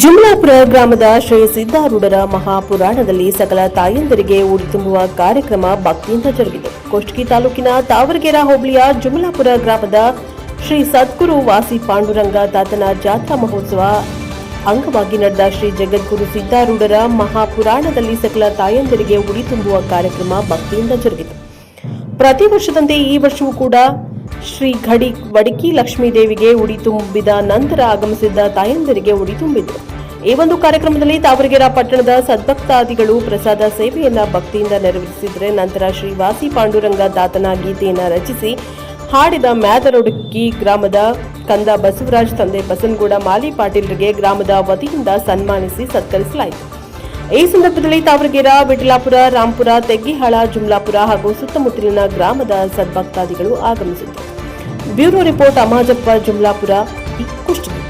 ಜುಮ್ಲಾಪುರ ಗ್ರಾಮದ ಶ್ರೀ ಸಿದ್ದಾರೂಢರ ಮಹಾಪುರಾಣದಲ್ಲಿ ಸಕಲ ತಾಯಂದರಿಗೆ ಊಟ ತುಂಬುವ ಕಾರ್ಯಕ್ರಮ ಭಕ್ತಿಯಿಂದ ಜರುಗಿದೆ. ಕೋಷ್ಟಗಿ ತಾಲೂಕಿನ ತಾವರಗೆರ ಹೋಬಳಿಯ ಜುಮ್ಲಾಪುರ ಗ್ರಾಮದ ಶ್ರೀ ಸದ್ಗುರು ವಾಸಿ ಪಾಂಡುರಂಗ ತಾತನ ಜಾತ್ರಾ ಮಹೋತ್ಸವ ಅಂಗವಾಗಿ ನಡೆದ ಶ್ರೀ ಜಗದ್ಗುರು ಸಿದ್ದಾರೂಢರ ಮಹಾಪುರಾಣದಲ್ಲಿ ಸಕಲ ತಾಯಂದರಿಗೆ ಉಡಿ ತುಂಬುವ ಕಾರ್ಯಕ್ರಮ ಭಕ್ತಿಯಿಂದ ಜರುಗಿತು ಪ್ರತಿ ವರ್ಷದಂತೆ ಈ ವರ್ಷವೂ ಕೂಡ ಶ್ರೀ ಘಡಿ ವಡಕಿ ಲಕ್ಷ್ಮೀದೇವಿಗೆ ಉಡಿ ತುಂಬಿದ ನಂತರ ಆಗಮಿಸಿದ್ದ ತಾಯಂದಿರಿಗೆ ಉಡಿ ತುಂಬಿದ್ರು. ಈ ಒಂದು ಕಾರ್ಯಕ್ರಮದಲ್ಲಿ ತಾವರಗೆರೆ ಪಟ್ಟಣದ ಸದ್ಭಕ್ತಾದಿಗಳು ಪ್ರಸಾದ ಸೇವೆಯನ್ನ ಭಕ್ತಿಯಿಂದ ನೆರವೇರಿಸಿದರೆ ನಂತರ ಶ್ರೀ ವಾಸಿ ಪಾಂಡುರಂಗ ದಾತನ ಗೀತೆಯನ್ನು ರಚಿಸಿ ಹಾಡಿದ ಮ್ಯಾದರೊಡಕಿ ಗ್ರಾಮದ ಕಂದ ಬಸವರಾಜ್ ತಂದೆ ಬಸನಗೌಡ ಮಾಲಿ ಪಾಟೀಲ್ರಿಗೆ ಗ್ರಾಮದ ವತಿಯಿಂದ ಸನ್ಮಾನಿಸಿ ಸತ್ಕರಿಸಲಾಯಿತು. ಈ ಸಂದರ್ಭದಲ್ಲಿ ತಾವರಗೆರ, ವಿಠಲಾಪುರ, ರಾಂಪುರ, ತೆಗ್ಗಿಹಾಳ, ಜುಮ್ಲಾಪುರ ಹಾಗೂ ಸುತ್ತಮುತ್ತಲಿನ ಗ್ರಾಮದ ಸದ್ಭಕ್ತಾದಿಗಳು ಆಗಮಿಸಿದ್ದರು. ಬ್ಯೂರೋ ರಿಪೋರ್ಟ್ ಅಮಾಜಪ್ಪ ಜುಮ್ಲಾಪುರ ಈ ಕುಷ್ಟಗಿ